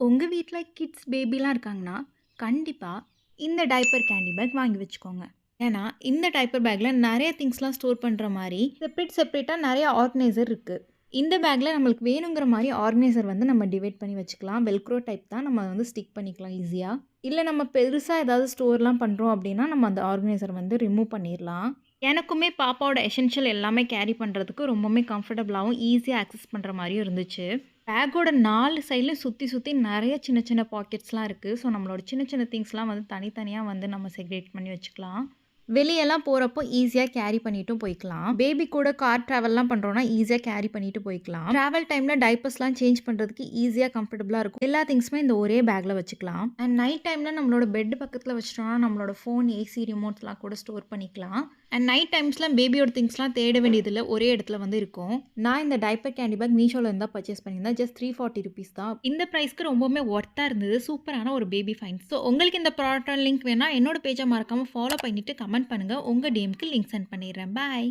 உங்கள் வீட்டில் கிட்ஸ் பேபிலாம் இருக்காங்கன்னா, கண்டிப்பாக இந்த டைப்பர் கேண்டி பேக் வாங்கி வச்சுக்கோங்க. ஏன்னா, இந்த டைப்பர் பேக்கில் நிறைய திங்ஸ்லாம் ஸ்டோர் பண்ணுற மாதிரி செப்ரேட் செப்ரேட்டாக நிறைய ஆர்கனைசர் இருக்குது இந்த பேக்கில் நம்மளுக்கு வேணுங்கிற மாதிரி ஆர்கனைசர் வந்து நம்ம டிவைட் பண்ணி வச்சுக்கலாம். வெல்க்ரோ டைப் தான் நம்ம வந்து ஸ்டிக் பண்ணிக்கலாம் ஈஸியாக இல்லை நம்ம பெருசாக ஏதாவது ஸ்டோர்லாம் பண்ணுறோம் அப்படின்னா நம்ம அந்த ஆர்கனைசர் வந்து ரிமூவ் பண்ணிடலாம் எனக்குமே பாப்பாவோட எசென்ஷியல் எல்லாமே கேரி பண்ணுறதுக்கு ரொம்பவுமே கம்ஃபர்டபுளாகவும் ஈஸியாக ஆக்சஸ் பண்ணுற மாதிரியும் இருந்துச்சு. பேக்கோட 4 சைட்லயும் சுத்தி சுற்றி நிறைய சின்ன சின்ன பாக்கெட்ஸ்லாம் இருக்கு. ஸோ, நம்மளோட சின்ன சின்ன திங்ஸ்லாம் வந்து தனித்தனியாக வந்து நம்ம செக்ரேட் பண்ணி வச்சுக்கலாம். வெளியெல்லாம் போறப்போ ஈஸியா கேரி பண்ணிட்டும் போய்க்கலாம். பேபி கூட கார் ட்ராவல்லாம் பண்றோம்னா, ஈஸியா கேரி பண்ணிட்டு போய்க்கலாம். ட்ராவல் டைம்ல டைப்பர்ஸ்லாம் சேஞ்ச் பண்றதுக்கு ஈஸியா கம்ஃபர்டபுளா இருக்கும். எல்லா திங்ஸுமே இந்த ஒரே பேக்ல வச்சுக்கலாம். அண்ட் நைட் டைம்ல நம்மளோட பெட் பக்கத்துல வச்சிட்டோம்னா நம்மளோட ஃபோன், ஏசி ரிமோட்ஸ்லாம் கூட ஸ்டோர் பண்ணிக்கலாம். அண்ட் நைட் டைம்ஸ்ல பேபியோட திங்ஸ்லாம் தேட வேண்டியதில்ல. ஒரே இடத்துல வந்து இருக்கும். நான் இந்த டைப்பர் கேண்டி பேக் மீஷோல இருந்தால் பர்ச்சேஸ் பண்ணியிருந்தேன். ஜஸ்ட் ₹340 தான். இந்த பிரைஸ்க்கு ரொம்பவுமே ஒர்த்தா இருந்தது. சூப்பரான ஒரு பேபி ஃபைன் ஸோ, உங்களுக்கு இந்த ப்ராடக்ட் லிங்க் வேணும்னா, என்னோட பேஜை மறக்காம ஃபாலோ பண்ணிட்டு கமெண்ட் பண்ணுங்க. உங்க டிஎம்க்கு லிங்க் சென்ட் பண்ணிடுறேன். பாய்.